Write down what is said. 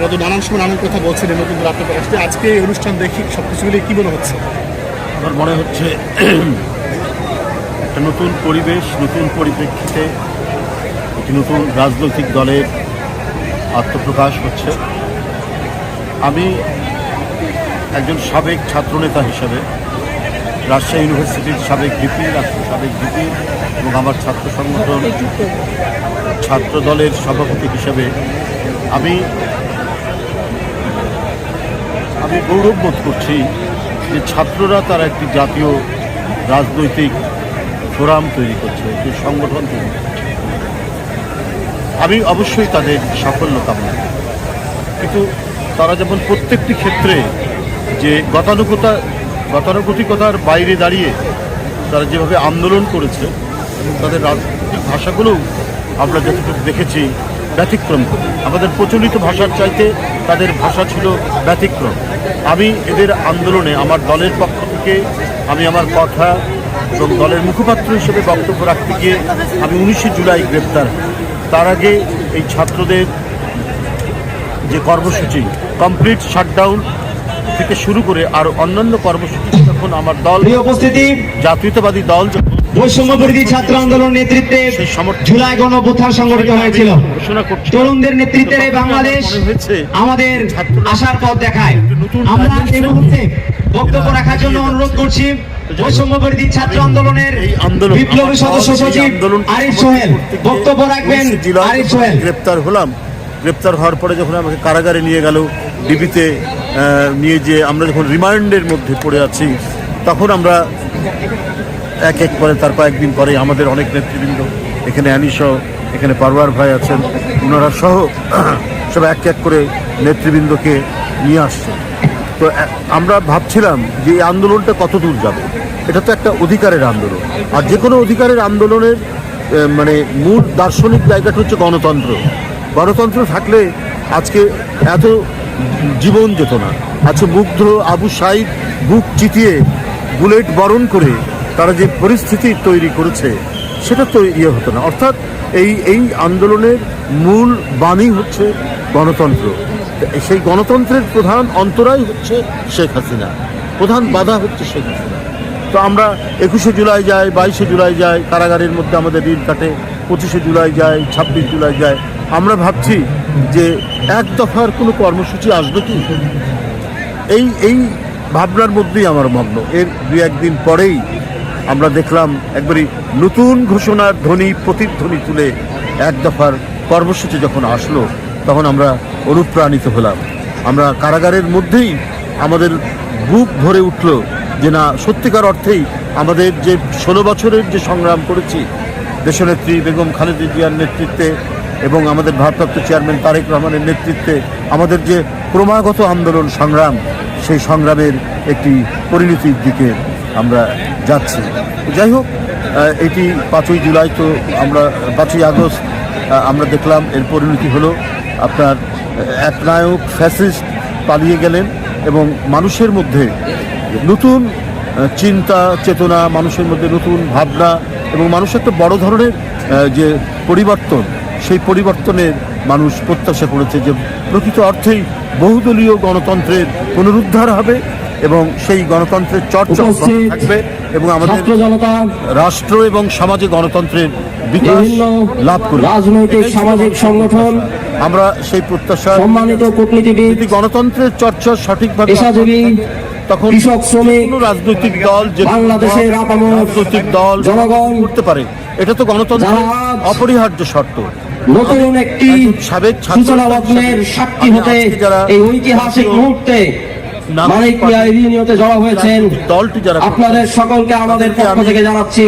আপনারা তো নানান সময় নানান কথা বলছিলেন নতুন আপনাদের কাছে। আজকে এই অনুষ্ঠান দেখি সব কিছু মিলিয়ে কী মনে হচ্ছে? আমার মনে হচ্ছে একটা নতুন পরিবেশ, নতুন পরিপ্রেক্ষিতে একটি নতুন রাজনৈতিক দলের আত্মপ্রকাশ হচ্ছে। আমি একজন সাবেক ছাত্রনেতা হিসেবে, রাজশাহী ইউনিভার্সিটির সাবেক ডিপি সাবেক ডিপি এবং আমার ছাত্র সংগঠন ছাত্র দলের সভাপতি হিসেবে আমি গৌরব বোধ করছি যে ছাত্ররা তারা একটি জাতীয় রাজনৈতিক ফোরাম তৈরি করছে, একটি সংগঠন তৈরি করছে আমি অবশ্যই তাদের সাফল্য কামনা। কিন্তু তারা যেমন প্রত্যেকটি ক্ষেত্রে যে গতানুগতা, গতানুগতিকতার বাইরে দাঁড়িয়ে তারা যেভাবে আন্দোলন করেছে, তাদের রাজনৈতিক ভাষাগুলোও আমরা যতটুকু দেখেছি ব্যতিক্রম। করে আমাদের প্রচলিত ভাষার চাইতে তাদের ভাষা ছিল ব্যতিক্রম। আমি এদের আন্দোলনে আমার দলের পক্ষ থেকে আমি আমার কথা এবং দলের মুখপাত্র হিসেবে বক্তব্য রাখতে গিয়ে আমি উনিশে জুলাই গ্রেপ্তার। তার আগে এই ছাত্রদের যে কর্মসূচি কমপ্লিট শাটডাউন থেকে শুরু করে আর অন্যান্য কর্মসূচি যখন আমার দল উপস্থিতি জাতীয়তাবাদী দল যখন বৈষম্য বিরোধী ছাত্র আন্দোলন নেতৃত্বে জুলাই সংগঠিত হয়েছিল। তরুণদের নেতৃত্বে বাংলাদেশ আমাদের আশার পথ দেখায়। আমরা এই মুহূর্তে বক্তব্য রাখার জন্য অনুরোধ করছি। বৈষম্য বিরোধী ছাত্র আন্দোলনের বিপ্লবী সদস্য সচিব আরিফ সোহেল। বক্তব্য রাখবেন আরিফ সোহেল। গ্রেপ্তার হলাম। গ্রেপ্তার হওয়ার পরে যখন আমাকে কারাগারে নিয়ে গেল ডিবিতে নিয়ে যে আমরা যখন রিমান্ডের মধ্যে পড়ে আছি, তখন আমরা এক এক করে তার কয়েকদিন পরে আমাদের অনেক নেতৃবৃন্দ, এখানে অ্যানিসহ এখানে পারওয়ার ভাই আছেন ওনারা সহ সব এক এক করে নেতৃবৃন্দকে নিয়ে আসছে। তো আমরা ভাবছিলাম যে এই আন্দোলনটা কত দূর যাবে? এটা তো একটা অধিকারের আন্দোলন। আর যে কোনো অধিকারের আন্দোলনের মানে মূল দার্শনিক জায়গাটা হচ্ছে গণতন্ত্র। গণতন্ত্র থাকলে আজকে এত জীবন যেত না আজকে মুগ্ধ আবু সাইদ বুক চিতিয়ে বুলেট বরণ করে তারা যে পরিস্থিতি তৈরি করেছে, সেটা তো ইয়ে হতো না। অর্থাৎ এই এই আন্দোলনের মূল বাণী হচ্ছে গণতন্ত্র। সেই গণতন্ত্রের প্রধান অন্তরাই হচ্ছে শেখ হাসিনা। প্রধান বাধা হচ্ছে শেখ হাসিনা। তো আমরা একুশে জুলাই যাই বাইশে জুলাই যাই কারাগারের মধ্যে আমাদের ঋণ কাটে, পঁচিশে জুলাই যাই ছাব্বিশ জুলাই যাই আমরা ভাবছি যে এক দফার কোনো কর্মসূচি আসবে কি? এই এই ভাবনার মধ্যেই আমার মগ্ন। এর দু একদিন পরেই আমরা দেখলাম একবারই নতুন ঘোষণার ধ্বনি, প্রতিধ্বনি তুলে এক দফার কর্মসূচি যখন আসলো, তখন আমরা অনুপ্রাণিত হলাম। আমরা কারাগারের মধ্যেই আমাদের বুক ভরে উঠল যে না, সত্যিকার অর্থেই আমাদের যে ষোলো বছরের যে সংগ্রাম করেছি, দেশনেত্রী বেগম খালেদা জিয়ার নেতৃত্বে এবং আমাদের ভারপ্রাপ্ত চেয়ারম্যান তারেক রহমানের নেতৃত্বে আমাদের যে ক্রমাগত আন্দোলন সংগ্রাম সেই সংগ্রামের একটি পরিণতির দিকে আমরা যাচ্ছি। যাই হোক এটি পাঁচই জুলাই তো আমরা পাঁচই আগস্ট আমরা দেখলাম এর পরিণতি হলো আপনার আহ, এক নায়ক ফ্যাসিস্ট পালিয়ে গেলেন এবং মানুষের মধ্যে নতুন চিন্তা চেতনা মানুষের মধ্যে নতুন ভাবনা এবং মানুষের একটা বড় ধরনের যে পরিবর্তন সেই পরিবর্তনের মানুষ প্রত্যাশা করেছে যে প্রকৃত অর্থেই বহুদলীয় গণতন্ত্রের পুনরুদ্ধার হবে এবং সেই গণতন্ত্রের চর্চা থাকবে এবং আমাদের রাষ্ট্র এবং সমাজে গণতন্ত্রের বিকাশ বিভিন্ন লাভ করবে। রাজনৈতিক সামাজিক সংগঠন আমরা সেই প্রত্যাশা সম্মানিত কূটনীতিবিদ গণতন্ত্রের চর্চা সঠিকভাবে তখন কৃষক শ্রমিক রাজনৈতিক দল যে বাংলাদেশের রাজনৈতিক দল জনগণ করতে পারে। এটা তো গণতন্ত্রের অপরিহার্য শর্ত। নতুন একটি সূচনা লগ্নের সাক্ষী হতে এই ঐতিহাসিক মুহূর্তে মানিক মিয়া ইউনিয়তে জড়া হয়েছেন। দলটি যারা আপনাদের সকলকে আমাদের পক্ষ থেকে জানাচ্ছি